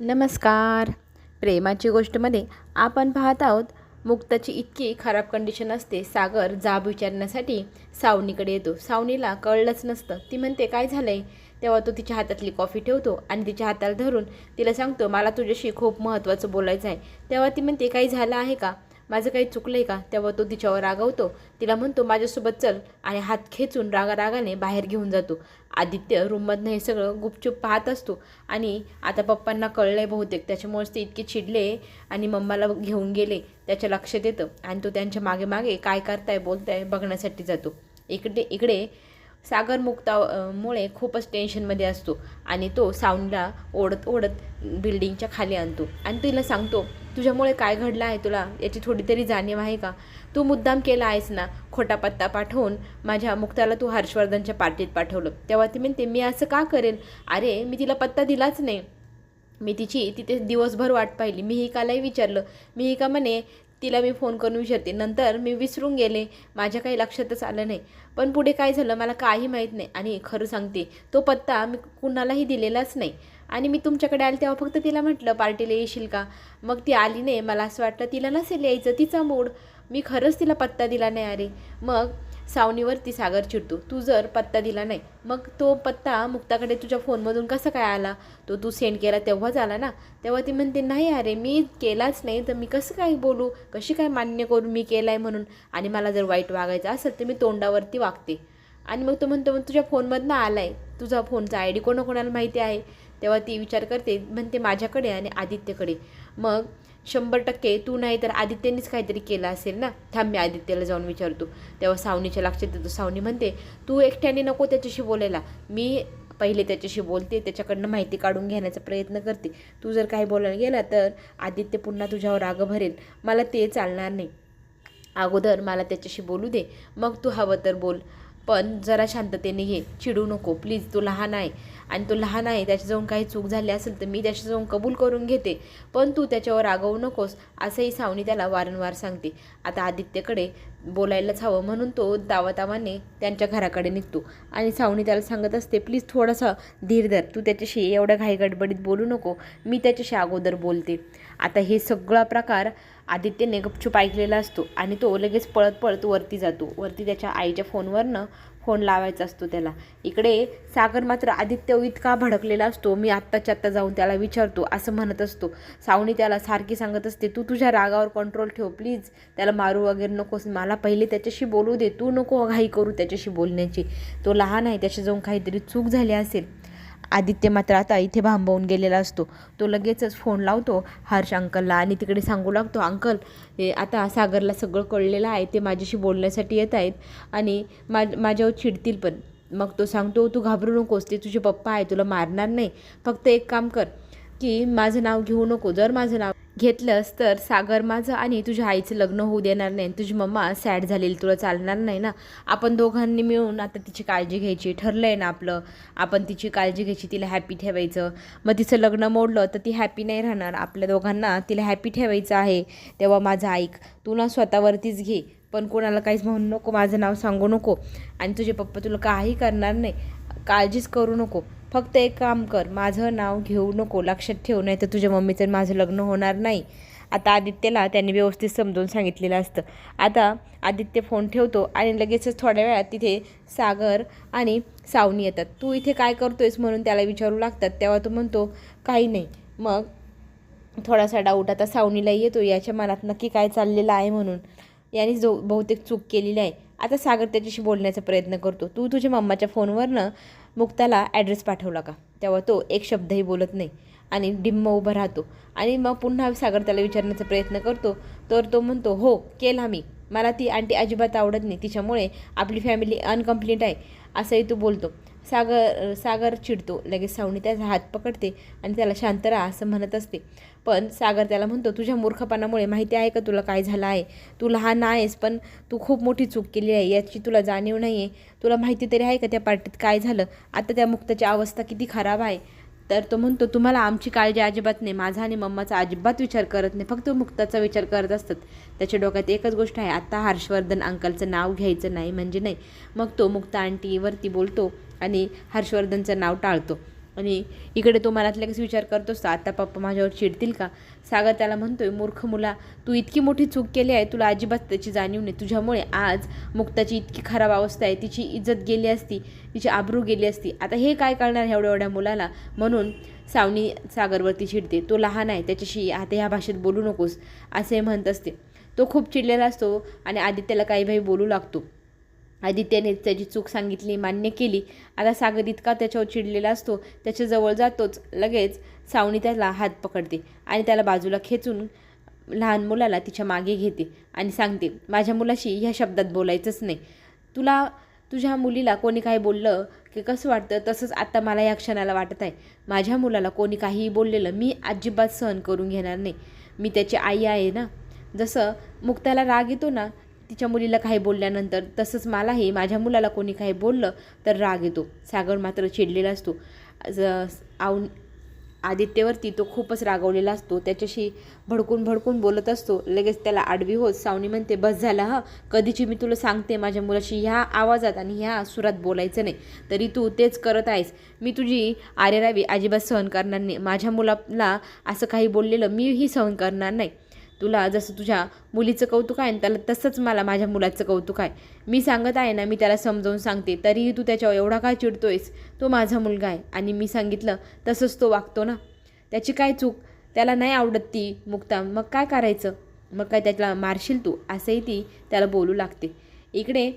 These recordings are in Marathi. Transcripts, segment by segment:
नमस्कार. प्रेमाची गोष्टमध्ये आपण पाहत आहोत मुक्ताची इतकी खराब कंडिशन असते सागर जाब विचारण्यासाठी सावनीकडे येतो. सावनीला कळलंच नसतं. ती म्हणते काय झालं आहे तेव्हा तो तिच्या हातातली कॉफी ठेवतो आणि तिच्या हाताला धरून तिला सांगतो मला तुझ्याशी खूप महत्त्वाचं बोलायचं आहे तेव्हा ती म्हणते काही झालं आहे का? माझं काही चुकलं आहे का? तेव्हा तो तिच्यावर रागवतो. तिला म्हणतो माझ्यासोबत चल. आणि हात खेचून रागा रागाने बाहेर घेऊन जातो. आदित्य रूममधनं हे सगळं गुपचूप पाहत असतो. आणि आता पप्पांना कळलं आहे बहुतेक. त्याच्यामुळेच ते इतके चिडले आणि मम्माला घेऊन गेले. त्याच्या लक्षात येतं. आणि तो त्यांच्या मागे मागे काय करताय बोलताय बघण्यासाठी जातो. इकडे इकडे सागर मुक्तामुळे खूपच टेन्शनमध्ये असतो आणि तो साऊंडला ओढत ओढत बिल्डिंगच्या खाली आणतो. आणि तिला सांगतो तुझ्यामुळे काय घडलं आहे तुला? याची थोडी तरी जाणीव आहे का? तू मुद्दाम केला आहेस ना? खोटा पत्ता पाठवून माझ्या मुक्ताला तू हर्षवर्धनच्या पार्टीत पाठवलं. तेव्हा ती म्हणते मी असं का करेल अरे मी तिला पत्ता दिलाच नाही. मी तिची तिथे दिवसभर वाट पाहिली. मी हिकालाही विचारलं. मी का म्हणे तिला मी फोन करून विचारते. नंतर मी विसरून गेले. माझ्या काही लक्षातच आलं नाही. पण पुढे काय झालं मला काही माहीत नाही. आणि खरं सांगते तो पत्ता मी कुणालाही दिलेलाच नाही. आणि मी तुमच्याकडे आले तेव्हा फक्त तिला म्हटलं पार्टीला येशील का? मग ती आली नाही. मला असं वाटलं तिला नसेल यायचं. तिचा मूड. मी खरंच तिला पत्ता दिला नाही. अरे मग सावनीवरती सागर चिडतो. तू जर पत्ता दिला नाही मग तो पत्ता मुक्ताकडे तुझ्या फोनमधून कसा काय आला? तो तू सेंड केला तेव्हाच आला ना? तेव्हा ती म्हणते नाही अरे मी केलाच नाही तर मी कसं काय बोलू? कशी काय मान्य करून मी केला आहे म्हणून? आणि मला जर वाईट वागायचं असेल तर मी तोंडावरती वागते. आणि मग तो म्हणतो मग तुझ्या फोनमधनं आला आहे तुझा फोनचा आय डी कोणाकोणाला माहिती आहे? तेव्हा ती विचार करते म्हणते माझ्याकडे आणि आदित्यकडे. मग शंभर टक्के तू नाही तर आदित्यनीच काहीतरी केलं असेल ना? थांब मी आदित्यला जाऊन विचारतो. तेव्हा सावनीच्या लक्षात येतो. सावनी म्हणते तू एकट्याने नको त्याच्याशी बोलायला. मी पहिले त्याच्याशी बोलते त्याच्याकडनं माहिती काढून घेण्याचा प्रयत्न करते. तू जर काही बोलायला गेला तर आदित्य पुन्हा तुझ्यावर राग भरेल. मला ते चालणार नाही. अगोदर मला त्याच्याशी बोलू दे. मग तू हवं तर बोल. पण जरा शांततेने घे. चिडू नको. प्लीज तो लहान आहे. आणि तो लहान आहे त्याच्याजवळ काही चूक झाली असेल तर मी त्याच्याजवळ कबूल करून घेते. पण तू त्याच्यावर रागवू नकोस असंही सावनी त्याला वारंवार सांगते. आता आदित्यकडे बोलायलाच हवं. म्हणून तो दावातावाने त्यांच्या घराकडे निघतो. आणि सावनी त्याला सांगत असते प्लीज थोडासा धीर धर. तू त्याच्याशी एवढ्या घाई गडबडीत बोलू नको. मी त्याच्याशी अगोदर बोलते. आता हे सगळा प्रकार आदित्यने गपचूप ऐकलेला असतो आणि तो लगेच पळत पळत वरती जातो. वरती त्याच्या आईच्या फोनवरनं फोन लावायचा असतो त्याला. इकडे सागर मात्र आदित्य इतका भडकलेला असतो मी आत्ताच्या आत्ता जाऊन त्याला विचारतो असं म्हणत असतो. सावणी त्याला सारखी सांगत असते तू तुझ्या रागावर कंट्रोल ठेव प्लीज त्याला मारू वगैरे नकोस. मला पहिले त्याच्याशी बोलू दे. तू नको घाई करू त्याच्याशी बोलण्याची. तो लहान आहे त्याच्या जाऊन काहीतरी चूक झाली असेल आदित्य मात्र आता इथे भांबवून गेलेला असतो. तो लगेचच फोन लावतो हर्ष अंकलला आणि तिकडे सांगू लागतो अंकल हे आता सागरला सगळं कळलेलं आहे ते माझ्याशी बोलण्यासाठी येत आहेत आणि मा माझ्यावर चिडतील पण. मग तो सांगतो तू घाबरू नकोस ते तुझे पप्पा आहे तुला मारणार नाही. फक्त एक काम कर की माझं नाव घेऊ नको. जर माझं नाव घेतलंस तर सागर माझं आणि तुझ्या आईचं लग्न होऊ देणार नाही. तुझी मम्मा सॅड झालेली तुला चालणार नाही ना. आपण दोघांनी मिळून आता तिची काळजी घ्यायची. ठरलं आहे ना आपलं. आपण तिची काळजी घ्यायची तिला हॅपी ठेवायचं. मग तिचं लग्न मोडलं तर ती हॅपी नाही राहणार. आपल्या दोघांना तिला हॅपी ठेवायचं आहे. तेव्हा माझं ऐक. तू ना स्वतःवरतीच घे. पण कोणाला काहीच म्हणू नको. माझं नाव सांगू नको. आणि तुझे पप्पा तुला काही करणार नाही. काळजीच करू नको. फक्त एक काम कर माझं नाव घेऊ नको लक्षात ठेव नाही तर तुझ्या मम्मीचं माझं लग्न होणार नाही. आता आदित्यला त्यांनी व्यवस्थित समजून सांगितलेलं असतं. आता आदित्य फोन ठेवतो आणि लगेचच थोड्या वेळात तिथे सागर आणि सावनी येतात. तू इथे काय करतोयस? म्हणून त्याला विचारू लागतात. तेव्हा तो म्हणतो काही नाही. मग थोडासा डाऊट आता सावनीला येतो. याच्या मनात नक्की काय चाललेलं आहे म्हणून. याने जो बहुतेक चूक केलेली आहे. आता सागर त्याच्याशी बोलण्याचा प्रयत्न करतो. तू तुझ्या मम्माच्या फोनवरनं मुक्ताला ॲड्रेस पाठवला का? तेव्हा तो एक शब्दही बोलत नाही आणि डिम्म उभा राहतो. आणि मग पुन्हा सागर त्याला विचारण्याचा प्रयत्न करतो. तर तो म्हणतो हो केला मी. मला ती आंटी अजिबात आवडत नाही. तिच्यामुळे आपली फॅमिली अनकम्प्लीट आहे असंही तो बोलतो. सागर सागर चिडतो. लगेच सावणी त्याचा हात पकडते आणि त्याला शांत राहा असं म्हणत असते. पण सागर त्याला म्हणतो तुझ्या मूर्खपणामुळे माहिती आहे का तुला काय झालं आहे? तू लहान आहेस पण तू खूप मोठी चूक केली आहे. याची तुला जाणीव नाही आहे तुला माहिती तरी आहे का त्या पार्टीत काय झालं? आता त्या मुक्ताची अवस्था किती खराब आहे? तर तो म्हणतो तुम्हाला आमची काळजी अजिबात नाही. माझा आणि मम्माचा अजिबात विचार करत नाही. फक्त मुक्ताचा विचार करत असतात. त्याच्या डोक्यात एकच गोष्ट आहे. आत्ता हर्षवर्धन अंकलचं नाव घ्यायचं नाही म्हणजे नाही. मग तो मुक्ता आंटीवरती बोलतो आणि हर्षवर्धनचं नाव टाळतो. आणि इकडे तो मनातले कसं विचार करतोस आता पप्पा माझ्यावर चिडतील का? सागर त्याला म्हणतोय मूर्ख मुला तू इतकी मोठी चूक केली आहे तुला अजिबात त्याची जाणीव नाही. तुझ्यामुळे आज मुक्ताची इतकी खराब अवस्था आहे तिची इज्जत गेली असती तिची आबरू गेली असती. आता हे काय करणार एवढ्या एवढ्या मुलाला? म्हणून सावनी सागरवरती चिडते. तो लहान आहे त्याच्याशी आता ह्या भाषेत बोलू नकोस असे म्हणत असते. तो खूप चिडलेला असतो आणि आदित्यला काही भाई बोलू लागतो. आदित्यने त्याची चूक सांगितली मान्य केली. आता सागर इतका त्याच्यावर चिडलेला असतो त्याच्याजवळ जातोच लगेच सावणी त्याला हात पकडते आणि त्याला बाजूला खेचून लहान मुलाला तिच्यामागे घेते आणि सांगते माझ्या मुलाशी ह्या शब्दात बोलायचंच नाही. तुला तुझ्या मुलीला कोणी काही बोललं की कसं वाटतं? तसंच आत्ता मला या क्षणाला वाटत आहे. माझ्या मुलाला कोणी काहीही बोललेलं मी अजिबात सहन करून घेणार नाही. मी त्याची आई आहे ना? जसं मुक्ताला राग येतो ना तिच्या मुलीला काही बोलल्यानंतर तसंच मलाही माझ्या मुलाला कोणी काही बोललं तर राग येतो. सागर मात्र चिडलेला असतो. ज- आऊन आदित्यवरती तो खूपच रागवलेला असतो. त्याच्याशी भडकून भडकून बोलत असतो. लगेच त्याला आडवी होत सावनी म्हणते बस झाला हा. कधीची मी तुला सांगते माझ्या मुलाशी ह्या आवाजात आणि ह्या सुरात बोलायचं नाही. तरी तू तेच करत आहेस. मी तुझी आरेरावी अजिबात सहन करणार नाही. माझ्या मुलाला असं काही बोललेलं मीही सहन करणार नाही. तुला जसं तुझ्या मुलीचं कौतुक आहे ना त्याला तसंच मला माझ्या मुलाचं कौतुक आहे. मी सांगत आहे ना मी त्याला समजावून सांगते. तरीही तू त्याच्यावर एवढा काय चिडतोयस? तो माझा मुलगा आहे आणि मी सांगितलं तसंच तो वागतो ना. त्याची काय चूक? त्याला नाही आवडत ती मुक्ता. मग काय करायचं? मग काय त्याला मारशील तू? असंही ती त्याला बोलू लागते. इकडे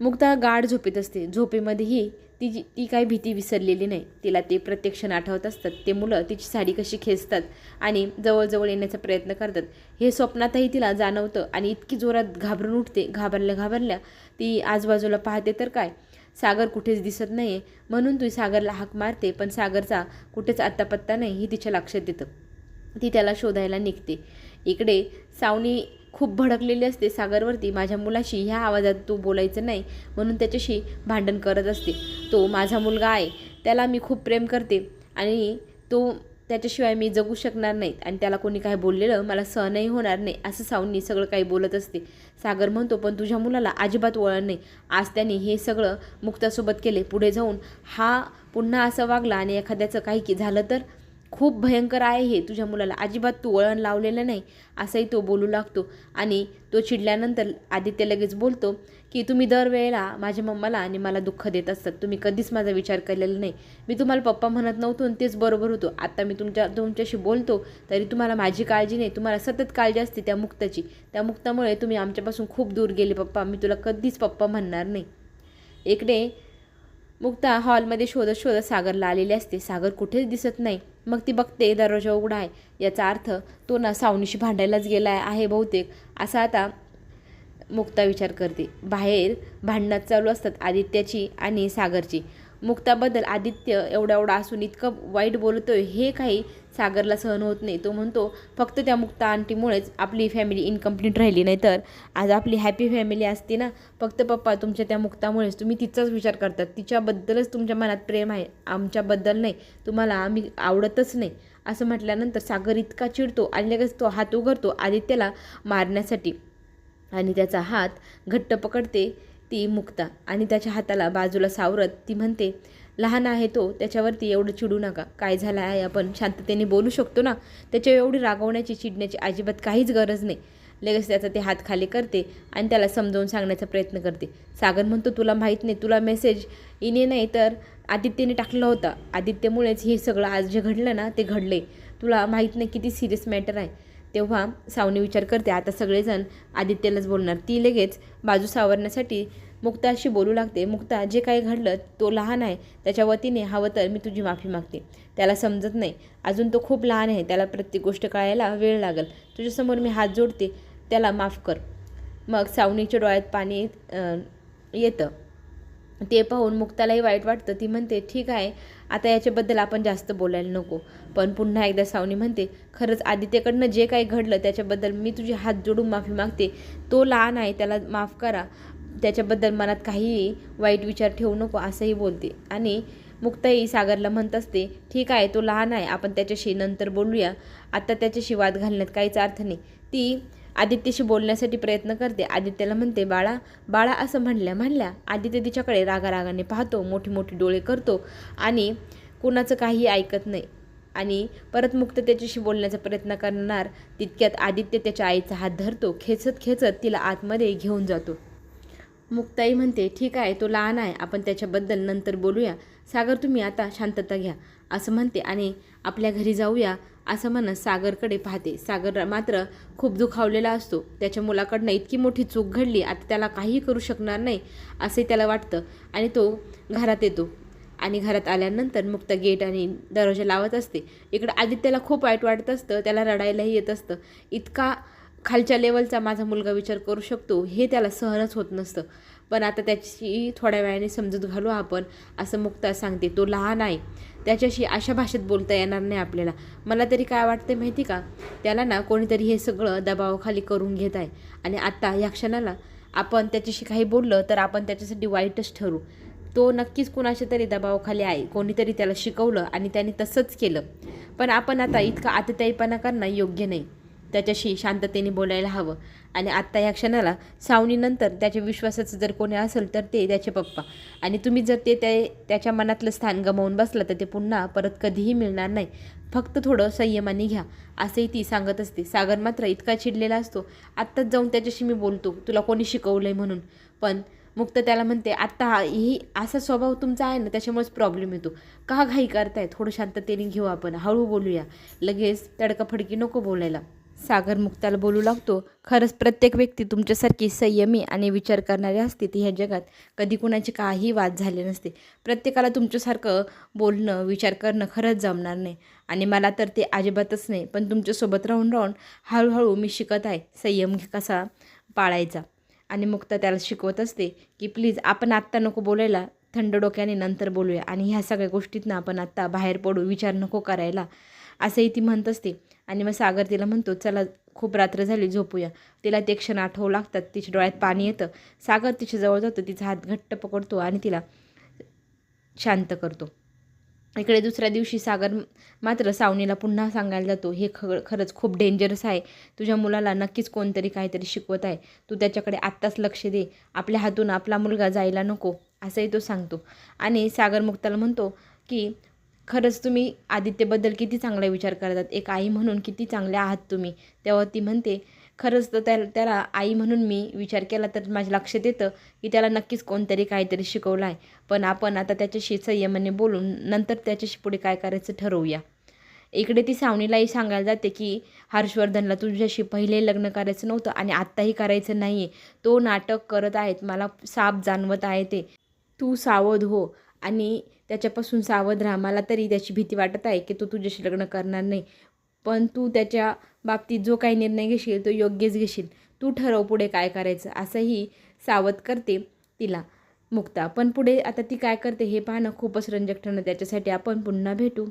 मुक्ता गाढ झोपेत असते. झोपेमध्येही ती जी ती काही भीती विसरलेली नाही. तिला ते प्रत्यक्षण आठवत असतात. ते मुलं तिची साडी कशी खेचतात आणि जवळजवळ येण्याचा प्रयत्न करतात. हे स्वप्नातही तिला जाणवतं आणि इतकी जोरात घाबरून उठते. घाबरल्या घाबरल्या ती आजूबाजूला पाहते तर काय? सागर कुठेच दिसत नाही म्हणून ती सागरला हाक मारते पण सागरचा कुठेच आत्ता पत्ता नाही हे तिच्या लक्षात येतं. ती त्याला शोधायला निघते. इकडे सावनी खूप भडकलेली असते सागरवरती. माझ्या मुलाशी ह्या आवाजात तू बोलायचं नाही म्हणून त्याच्याशी भांडण करत असते. तो माझा मुलगा आहे त्याला मी खूप प्रेम करते आणि तो त्याच्याशिवाय मी जगू शकणार नाही आणि त्याला कोणी काय बोललेलं मला सहनही होणार नाही असं सावनी सगळं काही बोलत असते. सागर म्हणतो पण तुझ्या मुलाला अजिबात वळण नाही. आज त्याने हे सगळं मुक्तासोबत केले. पुढे जाऊन हा पुन्हा असं वागला आणि एखाद्याचं काही की झालं तर खूप भयंकर आहे हे. तुझ्या मुलाला अजिबात तू वळण लावलेलं नाही असंही तो बोलू लागतो. आणि तो चिडल्यानंतर आदित्य लगेच बोलतो की तुम्ही दरवेळेला माझ्या मम्माला आणि मला दुःख देत असतात. तुम्ही कधीच माझा विचार केलेला नाही. मी तुम्हाला पप्पा म्हणत नव्हतो आणि तेच बरोबर होतो. आता मी तुमच्या तुमच्याशी बोलतो तरी तुम्हाला माझी काळजी नाही. तुम्हाला सतत काळजी असते त्या मुक्ताची. त्या मुक्तामुळे तुम्ही आमच्यापासून खूप दूर गेले पप्पा. मी तुला कधीच पप्पा म्हणणार नाही. इकडे मुक्ता हॉलमध्ये शोधत शोधत सागरला आलेली असते. सागर कुठेच दिसत नाही. मग ती बघते दरवाजा उघडा आहे. याचा अर्थ तो ना सावनीशी भांडायलाच गेला आहे बहुतेक. असा आता मुक्ता विचार करते. बाहेर भांडणात चालू असतात आदित्याची आणि सागरची. मुक्ताबद्दल आदित्य एवढा एवढा असून इतकं वाईट बोलतोय हे काही सागरला सहन होत नाही. तो म्हणतो फक्त त्या मुक्ता आंटीमुळेच आपली फॅमिली इनकम्प्लीट राहिली नाही तर. आज आपली हॅपी फॅमिली असते ना. फक्त पप्पा तुमच्या त्या मुक्तामुळेच. तुम्ही तिचाच विचार करतात. तिच्याबद्दलच तुमच्या मनात प्रेम आहे. आमच्याबद्दल नाही. तुम्हाला आम्ही आवडतच नाही. असं म्हटल्यानंतर सागर इतका चिडतो आणि लगेच तो हात उघडतो आदित्याला मारण्यासाठी. आणि त्याचा हात घट्ट पकडते ती मुक्ता. आणि त्याच्या हाताला बाजूला सावरत ती म्हणते लहान आहे तो त्याच्यावरती एवढं चिडू नका. काय झालं आहे आपण? शांततेने बोलू शकतो ना? त्याच्या एवढी रागवण्याची चिडण्याची अजिबात काहीच गरज नाही. लगेच त्याचा ते हात खाली करते आणि त्याला समजावून सांगण्याचा प्रयत्न करते. सागर म्हणतो तुला माहीत नाही तुला मेसेज इने नाही तर आदित्यने टाकला होता. आदित्यमुळेच हे सगळं आज जे घडलं ना ते घडले तुला माहीत नाही किती सिरियस मॅटर आहे. तेव्हा सावनी विचार करते आता सगळेजण आदित्यलाच बोलणार. ती लगेच बाजू सावरण्यासाठी मुक्ताशी बोलू लागते. मुक्ता जे काही घडलं तो लहान आहे. त्याच्या वतीने हवं तर मी तुझी माफी मागते. त्याला समजत नाही. अजून तो खूप लहान आहे. त्याला प्रत्येक गोष्ट कळायला वेळ लागेल. तुझ्यासमोर मी हात जोडते. त्याला माफ कर. मग सावनीच्या डोळ्यात पाणी येतं. ते पाहून मुक्तालाही वाईट वाटतं. ती म्हणते ठीक आहे. आता याच्याबद्दल आपण जास्त बोलायला नको. पण पुन्हा एकदा सावनी म्हणते खरंच आदित्यकडनं जे काही घडलं त्याच्याबद्दल मी तुझे हात जोडून माफी मागते. तो लहान आहे त्याला माफ करा. त्याच्याबद्दल मनात काहीही वाईट विचार ठेवू नको असंही बोलते. आणि मुक्ताई सागरला म्हणत असते ठीक आहे तो लहान आहे आपण त्याच्याशी नंतर बोलूया. आता त्याच्याशी वाद घालण्यात काहीच अर्थ नाही. ती आदित्यशी बोलण्यासाठी प्रयत्न करते. आदित्यला म्हणते बाळा बाळा असं म्हणल्या म्हणल्या आदित्य तिच्याकडे रागारागाने पाहतो मोठी मोठी डोळे करतो आणि कुणाचं काही ऐकत नाही. आणि परत मुक्त त्याच्याशी बोलण्याचा प्रयत्न करणार तितक्यात आदित्य त्याच्या आईचा हात धरतो खेचत खेचत तिला आतमध्ये घेऊन जातो. मुक्ताई म्हणते ठीक आहे तो लहान आहे आपण त्याच्याबद्दल नंतर बोलूया. सागर तुम्ही आता शांतता घ्या. असं म्हणते आणि आपल्या घरी जाऊया असं म्हणत सागरकडे पाहते. सागर मात्र खूप दुखावलेला असतो. त्याच्या मुलाकडनं इतकी मोठी चूक घडली आता त्याला काहीही करू शकणार नाही असे त्याला वाटतं आणि तो घरात येतो. आणि घरात आल्यानंतर मुक्त गेट आणि दरवाजा लावत असते. इकडं आदित्याला खूप वाईट वाटत असतं त्याला रडायलाही येत असतं. इतका खालच्या लेवलचा माझा मुलगा विचार करू शकतो. हे त्याला सहनच होत नसतं. पण आता त्याची थोड्या वेळाने समजूत घालू आपण असं मुक्ता सांगते. तो लहान आहे. त्याच्याशी अशा भाषेत बोलता येणार नाही आपल्याला. मला तरी काय वाटते माहिती का? त्याला ना कोणीतरी हे सगळं दबावाखाली करून घेत आहे. आणि आत्ता ह्या क्षणाला आपण त्याच्याशी काही बोललं तर आपण त्याच्यासाठी वाईटच ठरू. तो नक्कीच कुणाच्या तरी दबावाखाली आहे. कोणीतरी त्याला शिकवलं आणि त्याने तसंच केलं. पण आपण आता इतका आतताईपणा करणं योग्य नाही. त्याच्याशी शांततेने बोलायला हवं. आणि आत्ता या क्षणाला सावणीनंतर त्याच्या विश्वासाचं जर कोणी असेल तर ते त्याचे पप्पा. आणि तुम्ही जर ते त्या त्याच्या मनातलं स्थान गमावून बसलं तर ते पुन्हा परत कधीही मिळणार नाही. फक्त थोडं संयमाने घ्या असंही ती सांगत असते. सागर मात्र इतका चिडलेला असतो. आत्ताच जाऊन त्याच्याशी मी बोलतो. तुला कोणी शिकवलं आहे म्हणून. पण मुक्त त्याला म्हणते आत्ता ही असा स्वभाव तुमचा आहे ना त्याच्यामुळेच प्रॉब्लेम येतो. का घाई करताय? थोडं शांततेने घेऊ आपण. हळू बोलूया. लगेच तडकाफडकी नको बोलायला. सागर मुक्ताला बोलू लागतो खरंच प्रत्येक व्यक्ती तुमच्यासारखी संयमी आणि विचार करणारी असते ती ह्या जगात. कधी कुणाचे काही वाद झाले नसते. प्रत्येकाला तुमच्यासारखं बोलणं विचार करणं खरंच जमणार नाही. आणि मला तर ते अजिबातच नाही पण तुमच्यासोबत राहून राहून हळूहळू मी शिकत आहे. संयम कसा पाळायचा? आणि मुक्ता त्याला शिकवत असते की प्लीज आपण आत्ता नको बोलायला. थंड डोक्याने नंतर बोलूया. आणि ह्या सगळ्या गोष्टीतनं आपण आत्ता बाहेर पडू. विचार नको करायला. असंही ती म्हणत असते. आणि मग सागर तिला म्हणतो चला खूप रात्र झाली झोपूया. तिला ते क्षण आठवू लागतात तिच्या डोळ्यात पाणी येतं. सागर तिच्या जवळ जातो तिचा हात घट्ट पकडतो आणि तिला शांत करतो. इकडे दुसऱ्या दिवशी सागर मात्र सावनीला पुन्हा सांगायला जातो हे ख खरंच खूप डेंजरस आहे. तुझ्या मुलाला नक्कीच कोणतरी काहीतरी शिकवत आहे. तू त्याच्याकडे आत्ताच लक्ष दे. आपल्या हातून आपला मुलगा जायला नको असंही तो सांगतो. आणि सागर मुक्ताला म्हणतो की खरंच तुम्ही आदित्यबद्दल किती चांगला विचार करतात. एक आई म्हणून किती चांगले आहात तुम्ही. तेव्हा ती म्हणते खरंच तर त्याला त्याला आई म्हणून मी विचार केला तर माझ्या लक्षात येतं की त्याला नक्कीच कोणतरी काहीतरी शिकवलं आहे पण आपण आता त्याच्याशी संयमाने बोलून नंतर त्याच्याशी पुढे काय करायचं ठरवूया. इकडे ती सावणीलाही सांगायला जाते की हर्षवर्धनला तुझ्याशी पहिले लग्न करायचं नव्हतं आणि आत्ताही करायचं नाही आहे तो नाटक करत आहेत. मला साप जाणवत आहे ते. तू सावध हो आणि त्याच्यापासून सावध राहा. मला तरी त्याची भीती वाटत आहे की तो तुझ्याशी लग्न करणार नाही. पण तू त्याच्या बाबतीत जो काही निर्णय घेशील तो योग्यच घेशील. तू ठरव पुढे काय करायचं असंही सावध करते तिला मुक्ता. पण पुढे आता ती काय करते हे पाहणं खूपच रंजक ठरणं त्याच्यासाठी आपण पुन्हा भेटू.